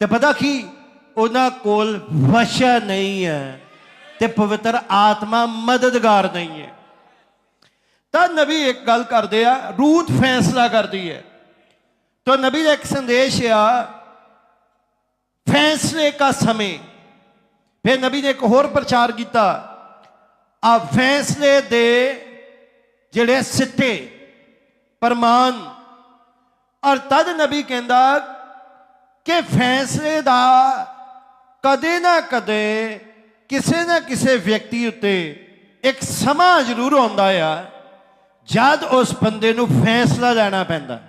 ਤੇ ਪਤਾ ਕੀ? ਉਹਨਾਂ ਕੋਲ ਵਸ਼ਾ ਨਹੀਂ ਹੈ ਤੇ ਪਵਿੱਤਰ ਆਤਮਾ ਮਦਦਗਾਰ ਨਹੀਂ ਹੈ। ਤਾਂ ਨਬੀ ਇੱਕ ਗੱਲ ਕਰਦੇ ਆ, ਰੂਤ ਫੈਸਲਾ ਕਰਦੀ ਹੈ। ਤਾਂ ਨਬੀ ਦਾ ਇੱਕ ਸੰਦੇਸ਼ ਆ, ਫੈਸਲੇ ਦਾ ਸਮੇਂ। ਫਿਰ ਨਬੀ ਨੇ ਇੱਕ ਹੋਰ ਪ੍ਰਚਾਰ ਕੀਤਾ, ਆ ਫੈਸਲੇ ਦੇ ਜਿਹੜੇ ਸਿੱਟੇ ਪਰਮਾਨ ਔਰ ਤਦ ਨਬੀ ਕਹਿੰਦਾ ਕਿ ਫੈਸਲੇ ਦਾ ਕਦੇ ਨਾ ਕਦੇ ਕਿਸੇ ਨਾ ਕਿਸੇ ਵਿਅਕਤੀ ਉੱਤੇ ਇੱਕ ਸਮਾਂ ਜ਼ਰੂਰ ਆਉਂਦਾ ਆ, ਜਦ ਉਸ ਬੰਦੇ ਨੂੰ ਫੈਸਲਾ ਲੈਣਾ ਪੈਂਦਾ।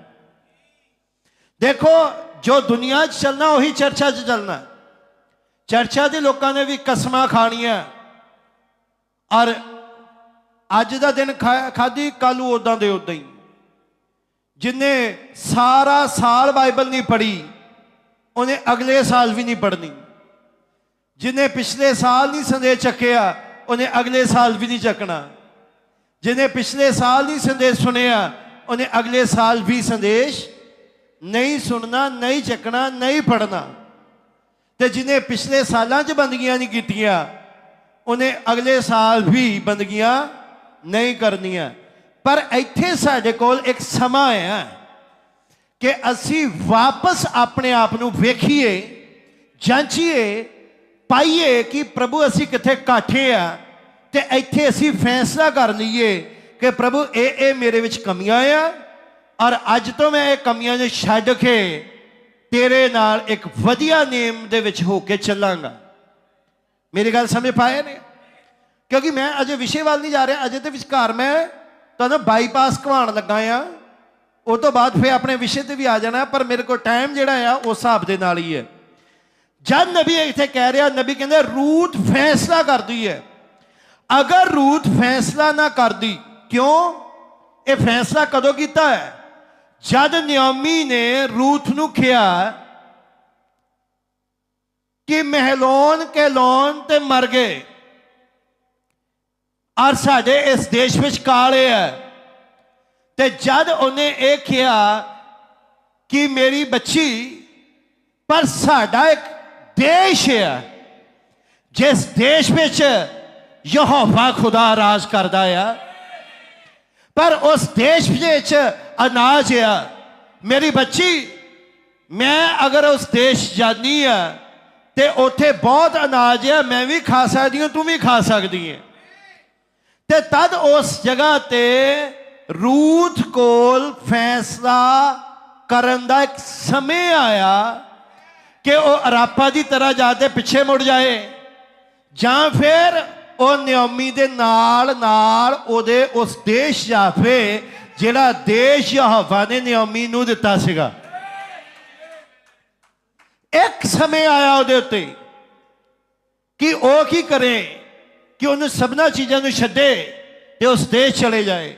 ਦੇਖੋ, ਜੋ ਦੁਨੀਆ 'ਚ ਚੱਲਣਾ, ਉਹੀ ਚਰਚਾ 'ਚ ਚੱਲਣਾ। ਚਰਚਾ ਦੇ ਲੋਕਾਂ ਨੇ ਵੀ ਕਸਮਾਂ ਖਾਣੀਆਂ। ਔਰ ਅੱਜ ਦਾ ਦਿਨ ਖਾਦੀ ਕੱਲੂ ਉਦਾਂ ਦੇ ਉਦਾਂ ਹੀ। ਜਿਨੇ ਸਾਰਾ ਸਾਲ ਬਾਈਬਲ ਨਹੀਂ ਪੜ੍ਹੀ ਉਹਨੇ ਅਗਲੇ ਸਾਲ ਵੀ ਨਹੀਂ ਪੜ੍ਹਨੀ। ਜਿਨੇ ਪਿਛਲੇ ਸਾਲ ਨਹੀਂ ਸੰਦੇਸ਼ ਚੱਕਿਆ, ਉਹਨੇ ਅਗਲੇ ਸਾਲ ਵੀ ਨਹੀਂ ਚੱਕਣਾ। ਜਿਨੇ ਪਿਛਲੇ ਸਾਲ ਨਹੀਂ ਸੰਦੇਸ਼ ਸੁਣਿਆ, ਉਹਨੇ ਅਗਲੇ ਸਾਲ ਵੀ ਸੰਦੇਸ਼ ਨਹੀਂ ਸੁਣਨਾ, ਨਹੀਂ ਚੱਕਣਾ, ਨਹੀਂ ਪੜਨਾ ਤੇ ਜਿਨੇ ਪਿਛਲੇ ਸਾਲਾਂ 'ਚ ਬੰਦਗੀਆਂ ਨਹੀਂ ਕੀਤੀਆਂ, ਉਹਨੇ ਅਗਲੇ ਸਾਲ ਵੀ ਬੰਦਗੀਆਂ ਨਹੀਂ ਕਰਨੀਆਂ। ਪਰ ਇੱਥੇ ਸਾਡੇ ਕੋਲ ਇੱਕ ਸਮਾਂ ਹੈ। ਕਿ ਅਸੀਂ ਵਾਪਸ ਆਪਣੇ ਆਪ ਨੂੰ ਵੇਖੀਏ, ਜਾਂਚੀਏ, ਪਾਈਏ ਕਿ ਪ੍ਰਭੂ ਅਸੀਂ ਕਿੱਥੇ ਕਾਠੇ ਆ ਤੇ ਇੱਥੇ ਅਸੀਂ ਫੈਸਲਾ ਕਰ ਲਈਏ ਕਿ ਪ੍ਰਭੂ, ਇਹ ਇਹ ਮੇਰੇ ਵਿੱਚ ਕਮੀਆਂ ਆ ਔਰ ਅੱਜ ਤੋਂ ਮੈਂ ਇਹ ਕਮੀਆਂ ਨੂੰ ਛੱਡ ਕੇ ਤੇਰੇ ਨਾਲ ਇੱਕ ਵਧੀਆ ਨੇਮ ਦੇ ਵਿੱਚ ਹੋ ਕੇ ਚੱਲਾਂਗਾ। ਮੇਰੀ ਗੱਲ ਸਮਝ ਪਾਏ ਨੇ? ਕਿਉਂਕਿ ਮੈਂ ਅਜੇ ਵਿਸ਼ੇ ਵੱਲ ਨਹੀਂ ਜਾ ਰਿਹਾ, ਅਜੇ ਤੇ ਵਿਚਕਾਰ ਮੈਂ ਤੁਹਾਨੂੰ ਬਾਈਪਾਸ ਘਵਾਣ ਲੱਗਾ ਆ ਉਹ ਤੋਂ ਬਾਅਦ ਫੇ ਆਪਣੇ ਵਿਸ਼ੇ ਤੇ ਵੀ ਆ ਜਾਣਾ, ਪਰ ਮੇਰੇ ਕੋਲ ਟਾਈਮ ਜਿਹੜਾ ਆ ਉਸ ਹਿਸਾਬ ਦੇ ਨਾਲ ਹੀ ਹੈ। ਜਦ ਨਬੀ ਇੱਥੇ ਕਹਿ ਰਿਹਾ, ਨਬੀ ਕਹਿੰਦੇ, ਰੂਤ ਫੈਸਲਾ ਕਰਦੀ ਹੈ। ਅਗਰ ਰੂਤ ਫੈਸਲਾ ਨਾ ਕਰਦੀ, ਕਿਉਂ? ਇਹ ਫੈਸਲਾ ਕਦੋਂ ਕੀਤਾ ਹੈ? ਜਦ ਨਿਯਮੀ ਨੇ ਰੂਥ ਨੂੰ ਕਿਹਾ ਕਿ ਮਹਿਲੋਨ ਕੇ ਲੋਨ ਤੇ ਮਰ ਗਏ। ਔਰ ਸਾਡੇ ਇਸ ਦੇਸ਼ ਵਿੱਚ ਕਾਲੇ ਹੈ ਤੇ ਜਦ ਉਹਨੇ ਇਹ ਕਿਹਾ ਕਿ ਮੇਰੀ ਬੱਚੀ, ਪਰ ਸਾਡਾ ਇੱਕ ਦੇਸ਼ ਹੈ, ਜਿਸ ਦੇਸ਼ ਵਿੱਚ ਯਹੋਵਾ ਖੁਦਾ ਰਾਜ ਕਰਦਾ ਆ, ਪਰ ਉਸ ਦੇਸ਼ ਵਿੱਚ ਅਨਾਜ ਆ, ਮੇਰੀ ਬੱਚੀ, ਮੈਂ ਅਗਰ ਉਸ ਦੇਸ਼ ਜਾਨੀ ਆ, ਤੇ ਉੱਥੇ ਬਹੁਤ ਅਨਾਜ ਆ, ਮੈਂ ਵੀ ਖਾ ਸਕਦੀ ਹਾਂ, ਤੂੰ ਵੀ ਖਾ ਸਕਦੀ ਹੈ। ਤੇ ਤਦ ਉਸ ਜਗ੍ਹਾ ਤੇ ਰੂਥ ਕੋਲ ਫੈਸਲਾ ਕਰਨ ਦਾ ਇੱਕ ਸਮੇਂ ਆਇਆ ਕਿ ਉਹ ਅਰਾਪਾ ਦੀ ਤਰ੍ਹਾਂ ਜਾ ਕੇ ਪਿੱਛੇ ਮੁੜ ਜਾਏ ਜਾਂ ਫਿਰ ਉਹ ਨਿਯਮੀ ਦੇ ਨਾਲ ਨਾਲ ਉਹਦੇ ਉਸ ਦੇਸ਼ ਜਾਫੇ ਜਿਹੜਾ ਦੇਸ਼ ਯਹੋਵਾ ਨੇ ਨਿਯਮੀ ਨੂੰ ਦਿੱਤਾ ਸੀਗਾ। ਇੱਕ ਸਮੇਂ ਆਇਆ ਉਹਦੇ ਉੱਤੇ ਕਿ ਉਹ ਕੀ ਕਰੇ ਕਿ ਉਹਨੂੰ ਸਭਨਾ ਚੀਜ਼ਾਂ ਨੂੰ ਛੱਡੇ ਤੇ ਉਸ ਦੇਸ਼ ਚਲੇ ਜਾਏ।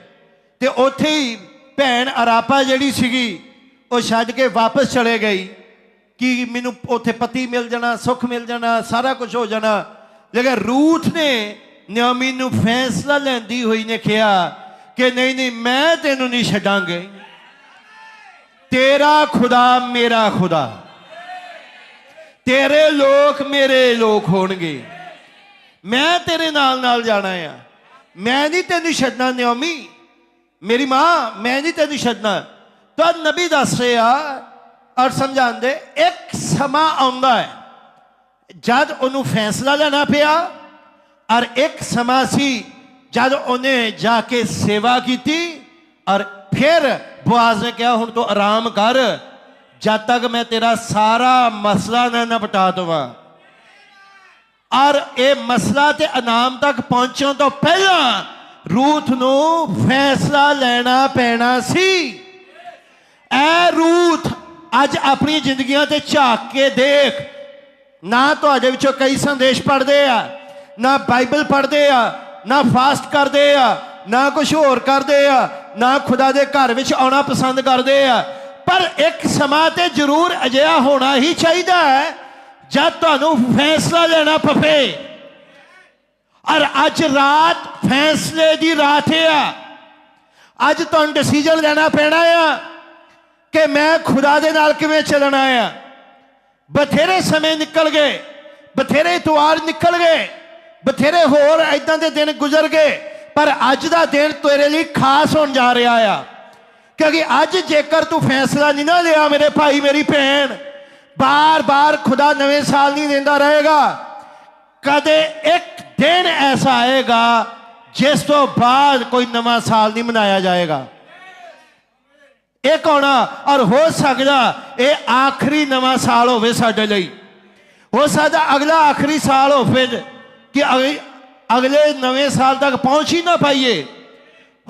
ਤੇ ਉੱਥੇ ਹੀ ਭੈਣ ਅਰਾਪਾ ਜਿਹੜੀ ਸੀਗੀ, ਉਹ ਛੱਡ ਕੇ ਵਾਪਸ ਚਲੇ ਗਈ। ਕਿ ਮੈਨੂੰ ਉੱਥੇ ਪਤੀ ਮਿਲ ਜਾਣਾ, ਸੁੱਖ ਮਿਲ ਜਾਣਾ, ਸਾਰਾ ਕੁਝ ਹੋ ਜਾਣਾ। ਲੇਕਿਨ ਰੂਥ ਨੇ ਨਿਯਮੀ ਨੂੰ ਫੈਸਲਾ ਲੈਂਦੀ ਹੋਈ ਨੇ ਕਿਹਾ ਕਿ ਨਹੀਂ ਨਹੀਂ, ਮੈਂ ਤੈਨੂੰ ਨਹੀਂ ਛੱਡਾਂਗੇ। ਤੇਰਾ ਖੁਦਾ ਮੇਰਾ ਖੁਦਾ। ਤੇਰੇ ਲੋਕ ਮੇਰੇ ਲੋਕ ਹੋਣਗੇ। ਮੈਂ ਤੇਰੇ ਨਾਲ ਨਾਲ ਜਾਣਾ ਆ। ਮੈਂ ਨਹੀਂ ਤੈਨੂੰ ਛੱਡਣਾ ਨਿਯਮੀ। ਮੇਰੀ ਮਾਂ, ਮੈਂ ਨਹੀਂ ਤੈਨੂੰ ਛੱਡਣਾ। ਤਾਂ ਨਬੀ ਦੱਸ ਰਿਹਾ ਔਰ ਸਮਝਾਉਂਦੇ, ਇੱਕ ਸਮਾਂ ਆਉਂਦਾ ਹੈ ਜਦ ਉਹਨੂੰ ਫੈਸਲਾ ਲੈਣਾ ਪਿਆ ਔਰ ਇੱਕ ਸਮਾਂ ਸੀ ਜਦ ਉਹਨੇ ਜਾ ਕੇ ਸੇਵਾ ਕੀਤੀ ਔਰ ਫਿਰ ਬੁਆਜ਼ ਨੇ ਕਿਹਾ, ਹੁਣ ਤੂੰ ਆਰਾਮ ਕਰ, ਜਦ ਤੱਕ ਮੈਂ ਤੇਰਾ ਸਾਰਾ ਮਸਲਾ ਨਾ ਨਿਪਟਾ ਦਵਾਂ। ਔਰ ਇਹ ਮਸਲਾ ਤੇ ਇਨਾਮ ਤੱਕ ਪਹੁੰਚਣ ਤੋਂ ਪਹਿਲਾਂ ਰੂਥ ਨੂੰ ਫੈਸਲਾ ਲੈਣਾ ਪੈਣਾ ਸੀ। ਐ ਰੂਥ ਅੱਜ ਆਪਣੀ ਜ਼ਿੰਦਗੀਆਂ ਤੇ ਝਾਕ ਕੇ ਦੇਖ। ਨਾ ਤੁਹਾਡੇ ਵਿੱਚੋਂ ਕਈ ਸੰਦੇਸ਼ ਪੜ੍ਹਦੇ ਆ, ਨਾ ਬਾਈਬਲ ਪੜ੍ਹਦੇ ਆ, ਨਾ ਫਾਸਟ ਕਰਦੇ ਆ, ਨਾ ਕੁਝ ਹੋਰ ਕਰਦੇ ਆ, ਨਾ ਖੁਦਾ ਦੇ ਘਰ ਵਿੱਚ ਆਉਣਾ ਪਸੰਦ ਕਰਦੇ ਆ। ਪਰ ਇੱਕ ਸਮਾਂ ਤੇ ਜ਼ਰੂਰ ਅਜਿਹਾ ਹੋਣਾ ਹੀ ਚਾਹੀਦਾ ਹੈ, ਜਦ ਤੁਹਾਨੂੰ ਫੈਸਲਾ ਲੈਣਾ ਪਵੇ। ਔਰ ਅੱਜ ਰਾਤ ਫੈਸਲੇ ਦੀ ਰਾਤ ਆ। ਅੱਜ ਤੁਹਾਨੂੰ ਡਿਸੀਜਨ ਲੈਣਾ ਪੈਣਾ ਆ ਕਿ ਮੈਂ ਖੁਦਾ ਦੇ ਨਾਲ ਕਿਵੇਂ ਚੱਲਣਾ ਆ। ਬਥੇਰੇ ਸਮੇਂ ਨਿਕਲ ਗਏ, ਬਥੇਰੇ ਇਤਵਾਰ ਨਿਕਲ ਗਏ, ਬਥੇਰੇ ਹੋਰ ਐਦਾਂ ਦੇ ਦਿਨ ਗੁਜ਼ਰ ਗਏ, ਪਰ ਅੱਜ ਦਾ ਦਿਨ ਤੇਰੇ ਲਈ ਖਾਸ ਹੋਣ ਜਾ ਰਿਹਾ ਆ। ਕਿਉਂਕਿ ਅੱਜ ਜੇਕਰ ਤੂੰ ਫੈਸਲਾ ਨਹੀਂ ਨਾ ਲਿਆ ਮੇਰੇ ਭਾਈ, ਮੇਰੀ ਭੈਣ, ਬਾਰ-ਬਾਰ ਖੁਦਾ ਨਵੇਂ ਸਾਲ ਨਹੀਂ ਦਿੰਦਾ ਰਹੇਗਾ। ਕਦੇ ਇੱਕ ਦਿਨ ਐਸਾ ਆਏਗਾ ਜਿਸ ਤੋਂ ਬਾਅਦ ਕੋਈ ਨਵਾਂ ਸਾਲ ਨਹੀਂ ਮਨਾਇਆ ਜਾਏਗਾ। ਇਹ ਕੌਣਾ ਔਰ ਹੋ ਸਕਦਾ ਇਹ ਆਖਰੀ ਨਵਾਂ ਸਾਲ ਹੋਵੇ ਸਾਡੇ ਲਈ। ਹੋ ਸਕਦਾ ਅਗਲਾ ਆਖਰੀ ਸਾਲ ਹੋਵੇ ਕਿ ਅਗਲੇ- ਅਗਲੇ ਨਵੇਂ ਸਾਲ ਤੱਕ ਪਹੁੰਚ ਹੀ ਨਾ ਪਾਈਏ।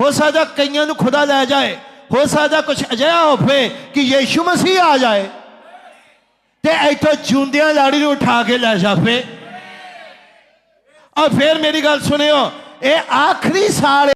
ਹੋ ਸਕਦਾ ਕਈਆਂ ਨੂੰ ਖੁਦਾ ਲੈ ਜਾਏ। ਹੋ ਸਕਦਾ ਕੁਝ ਅਜਿਹਾ ਹੋਵੇ ਕਿ ਯੀਸ਼ੂ ਮਸੀਹ ਆ ਜਾਏ ਤੇ ਇੱਥੋਂ ਜੂੰਦਿਆਂ ਲਾੜੀ ਨੂੰ ਉਠਾ ਕੇ ਲੈ ਜਾਵੇ। ਔਰ ਫਿਰ ਮੇਰੀ ਗੱਲ ਸੁਣਿਓ ਇਹ ਆਖਰੀ ਸਾਲ